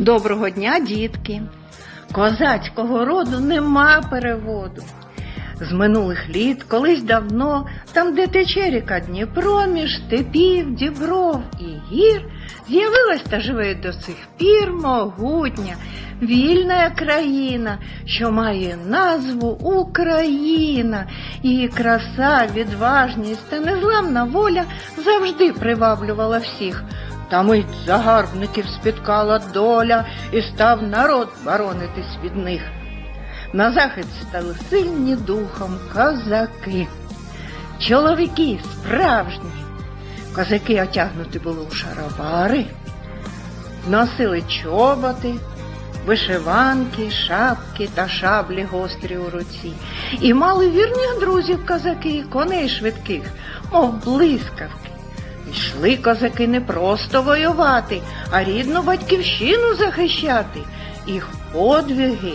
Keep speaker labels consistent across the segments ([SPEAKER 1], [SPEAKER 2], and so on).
[SPEAKER 1] Доброго дня, дітки! Козацького роду нема переводу. З минулих літ, колись давно, там, де тече ріка Дніпро, між степів, дібров і гір, з'явилась та живе до сих пір могутня, вільна країна, що має назву Україна. Її краса, відважність та незламна воля завжди приваблювала всіх. Та мить загарбників спіткала доля, і став народ боронитись від них. На захист стали сильні духом козаки. Чоловіки справжні. Козаки отягнуті були у шаровари, носили чоботи, вишиванки, шапки та шаблі гострі у руці. І мали вірних друзів козаки, коней швидких, мов блискавки. Йшли козаки не просто воювати, а рідну батьківщину захищати. Їх подвиги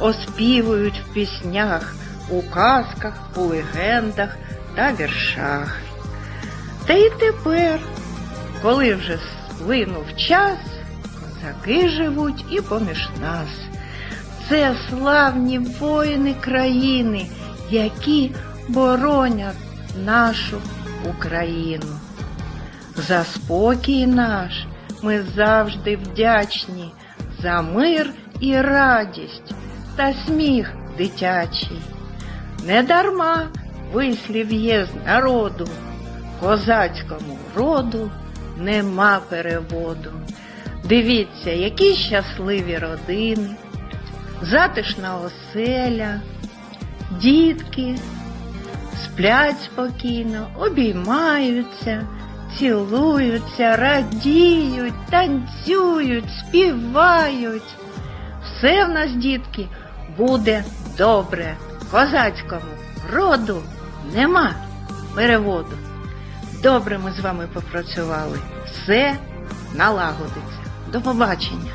[SPEAKER 1] оспівують в піснях, у казках, у легендах та віршах. Та й тепер, коли вже сплинув час, козаки живуть і поміж нас. Це славні воїни країни, які боронять нашу Україну. За спокій наш ми завжди вдячні, за мир і радість та сміх дитячий. Недарма вислів є з народу, козацькому роду нема переводу. Дивіться, які щасливі родини, затишна оселя, дітки сплять спокійно, обіймаються, цілуються, радіють, танцюють, співають. Все в нас, дітки, буде добре. Козацькому роду нема переводу. Добре ми з вами попрацювали. Все налагодиться. До побачення.